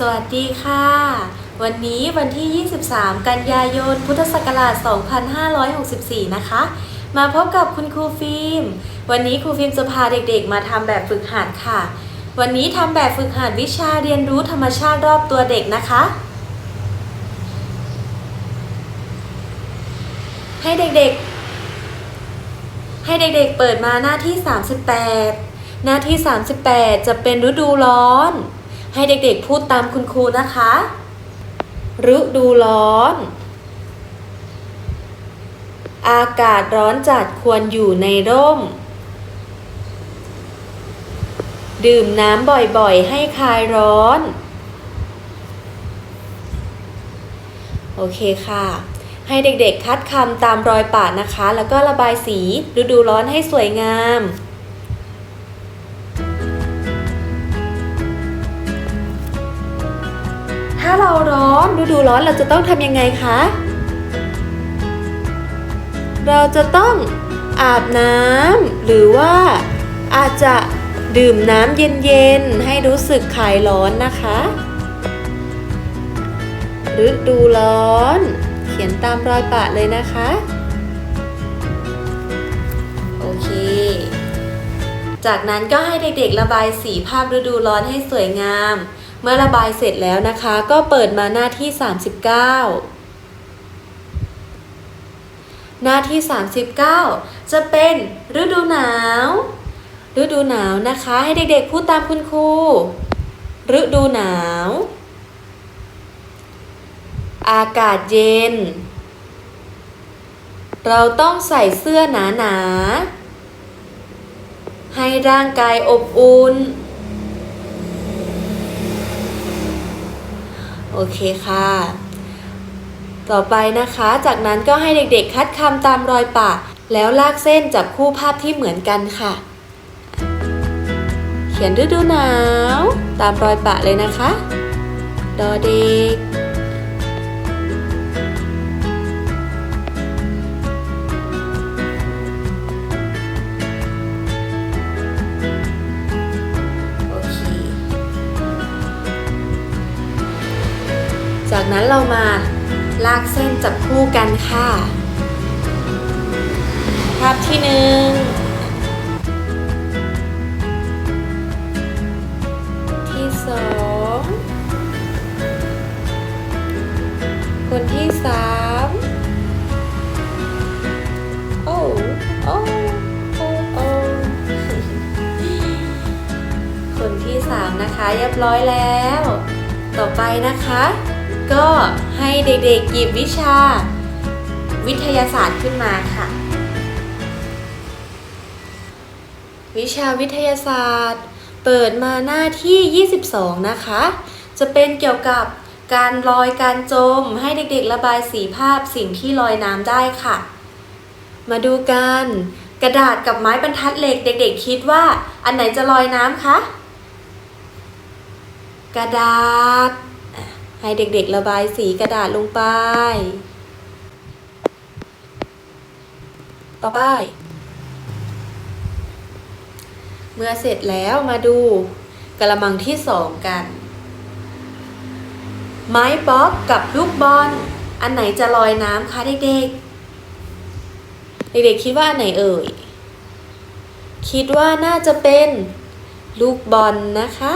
สวัสดีค่ะ วันนี้วันที่ 23 กันยายน พุทธศักราช 2564 นะคะ มาพบกับคุณครูฟิล์ม วันนี้ครูฟิล์มจะพาเด็กๆ มาทำแบบฝึกหัดค่ะ วันนี้ทำแบบฝึกหัดวิชาเรียนรู้ธรรมชาติรอบตัวเด็กนะคะ ให้เด็กๆ ให้เด็กๆ เปิดมาหน้าที่ 38 หน้าที่ 38 จะเป็นฤดูร้อน ให้เด็กๆพูดตามคุณครูนะคะ ฤดูร้อน อากาศร้อนจัดควรอยู่ในร่ม ดื่มน้ำบ่อยๆ ให้คลายร้อน โอเคค่ะ ให้เด็กๆคัดคำตามรอยปาดนะคะ แล้วก็ระบายสีฤดูร้อนให้สวยงาม ถ้าเราร้อนฤดูร้อนเราจะต้องทำยังไงคะ เราจะต้องอาบน้ำหรือว่าอาจจะดื่มน้ำเย็นๆให้รู้สึกคลายร้อนนะคะฤดูร้อน เขียนตามรอยปะเลยนะคะ โอเค จากนั้นก็ให้เด็กๆระบายสีภาพฤดูร้อนให้สวยงาม มื่อระบายเสร็จแล้วนะคะ ก็เปิดมาหน้าที่ 39 หน้าที่ 39 จะเป็นฤดูหนาว ฤดูหนาวนะคะ ให้เด็กๆพูดตามคุณครูฤดูหนาว อากาศเย็น เราต้องใส่เสื้อหนาๆให้ร่างกายอบอุ่น โอเคค่ะ ต่อไปนะคะ จากนั้นก็ให้เด็กๆคัดคำตามรอยปากแล้วลากเส้นจับคู่ภาพที่เหมือนกันค่ะ เขียนฤดูหนาว ตามรอยปะเลยนะคะ ดอเด็ก จากนั้นเรามาลากเส้นจับคู่กันค่ะ ภาพที่หนึ่งที่สองคนที่สามโอ้โอ้โอ้โอ้คนที่สามนะคะเรียบร้อยแล้ว ต่อไปนะคะ ก็ให้เด็กๆหยิบวิชา วิทยาศาสตร์ขึ้นมาค่ะ วิชาวิทยาศาสตร์ เปิดมาหน้าที่ 22 นะคะ จะเป็นเกี่ยวกับการลอยการจม ให้เด็กๆระบายสีภาพสิ่งที่ลอยน้ำได้ค่ะ มาดูกันกระดาษกับไม้บรรทัดเหล็กเด็ก ๆ คิดว่า อันไหนจะลอยน้ำคะ กระดาษ ให้เด็กๆระบายสีกระดาษลงไป ต่อไป เมื่อเสร็จแล้วมาดูกระมังที่สองกัน ไม้บ๊อบกับลูกบอล อันไหนจะลอยน้ำคะเด็กๆ เด็กๆคิดว่าอันไหนเอ่ย คิดว่าน่าจะเป็นลูกบอลนะคะ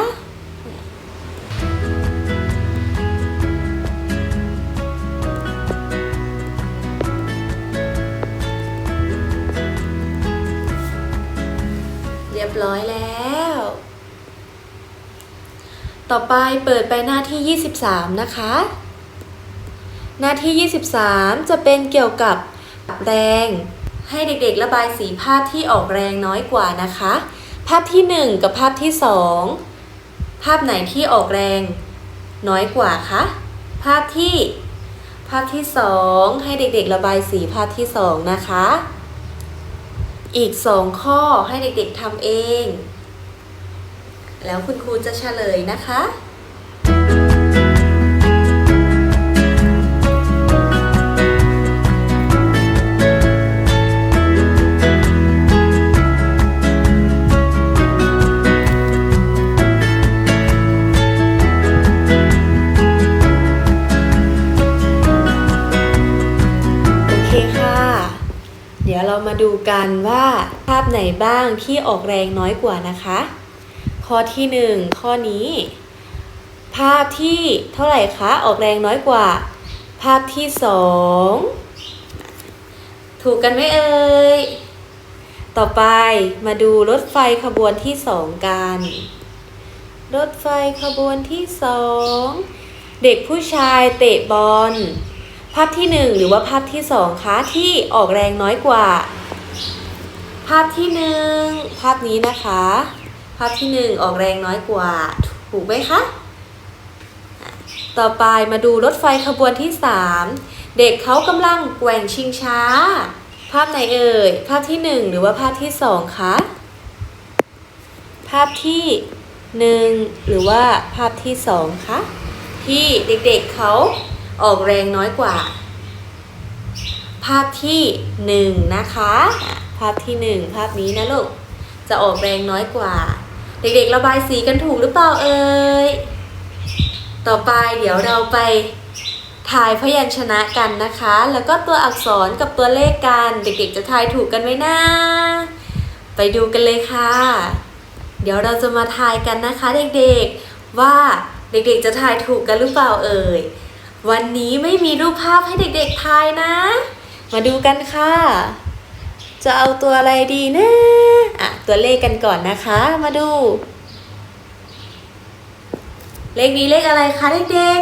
บร้อยแล้ว ต่อไปเปิดไปหน้าที่ 23 นะคะ หน้าที่ 23 จะเป็นเกี่ยวกับแรง ให้เด็กๆระบายสีภาพที่ออกแรงน้อยกว่านะคะ ภาพที่ 1 กับภาพที่ 2 ภาพไหนที่ออกแรงน้อยกว่าคะ ภาพที่ ภาพที่ 2 ให้เด็กๆระบายสีภาพที่ 2 นะคะ อีก2ข้อให้เด็กๆทำเอง แล้วคุณครูจะเฉลยนะคะาดูกันว่าภาพไหนบ้างที่ออกแรงน้อยกว่านะคะ ข้อที่หนึ่งข้อนี้ ภาพที่เท่าไหร่คะออกแรงน้อยกว่า ภาพที่สองถูกกันไหมเอ่ยต่อไปมาดูรถไฟขบวนที่สองกัน รถไฟขบวนที่สองเด็กผู้ชายเตะบอล ภาพที่หนึ่งหรือว่าภาพที่สองคะที่ออกแรงน้อยกว่า ภาพที่หนึ่งภาพนี้นะคะ ภาพที่หนึ่งออกแรงน้อยกว่า ถูกไหมคะ ต่อไปมาดูรถไฟขบวนที่สามเด็กเขากำลังแกว่งชิงช้า ภาพไหนเอ่ย ภาพที่หนึ่งหรือว่าภาพที่สองคะ ภาพที่หนึ่งหรือว่าภาพที่สองคะที่เด็กๆเขา ออกแรงน้อยกว่า ภาพที่หนึ่งนะคะ ภาพที่หนึ่งภาพนี้นะลูก จะออกแรงน้อยกว่า เด็กๆระบายสีกันถูกหรือเปล่าเอ่ย ต่อไปเดี๋ยวเราไปทายพยัญชนะกันนะคะ แล้วก็ตัวอักษรกับตัวเลขกัน เด็กๆจะทายถูกกันไหมนะไปดูกันเลยค่ะ เดี๋ยวเราจะมาทายกันนะคะ เด็กๆว่าเด็กๆจะทายถูกกันหรือเปล่าเอ่ย วันนี้ไม่มีรูปภาพให้เด็กๆทายนะ มาดูกันค่ะ จะเอาตัวอะไรดีนะอะตัวเลขกันก่อนนะคะ มาดู เลขนี้เลขอะไรคะเด็ก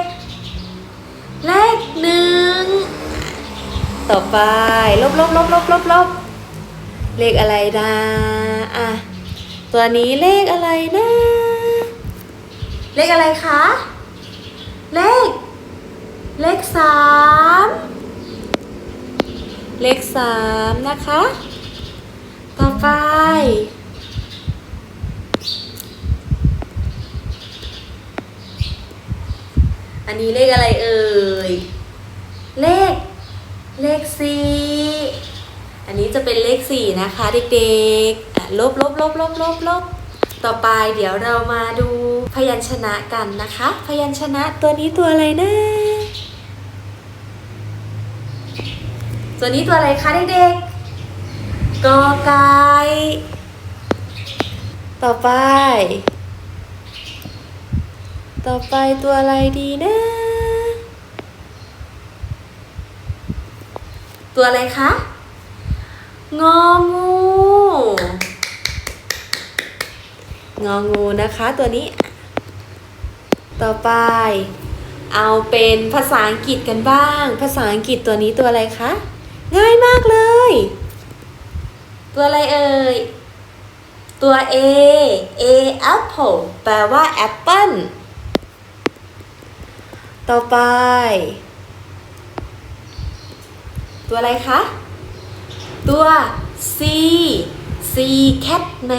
ๆ เลขหนึ่ง ต่อไปลบลบลบลบลบลบเลขอะไรนะอะตัวนี้เลขอะไรนะ เลขอะไรคะ เลข เลขสามเลขสามนะคะ ต่อไป อันนี้เลขอะไรเอ่ย เลข เลขสี่อันนี้จะเป็นเลขสี่นะคะเด็กๆลบลบลบลบลบลบต่อไปเดี๋ยวเรามาดูพยัญชนะกันนะคะ พยัญชนะตัวนี้ตัวอะไรนะ ตัวนี้ตัวอะไรคะเด็กๆ กอไก่ต่อไป ต่อไปตัวอะไรดีนะ ตัวอะไรคะ งองู งองูนะคะตัวนี้ ต่อไป เอาเป็นภาษาอังกฤษกันบ้าง ภาษาอังกฤษตัวนี้ตัวอะไรคะ ง่ายมากเลย ตัวอะไรเอ่ย ตัว A A apple แปลว่าแอปเปิ้ลต่อไป ตัวอะไรคะ ตัว C C cat แม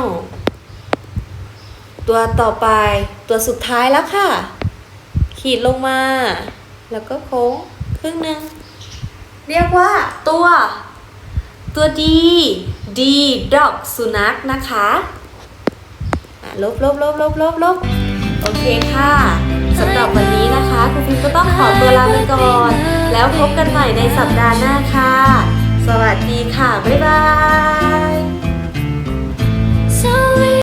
ว ตัวต่อไป ตัวสุดท้ายแล้วค่ะ ขีดลงมา แล้วก็โค้งครึ่งหนึ่ง เรียกว่าตัว ตัว D D dog สุนัขนะคะอะลบลบลบลบลบลบโอเคค่ะสำหรับวันนี้นะคะคุณพิมก็ต้องขอตัวลาไปก่อน แล้วพบกันใหม่ในสัปดาห์หน้าค่ะ สวัสดีค่ะ บ๊ายบาย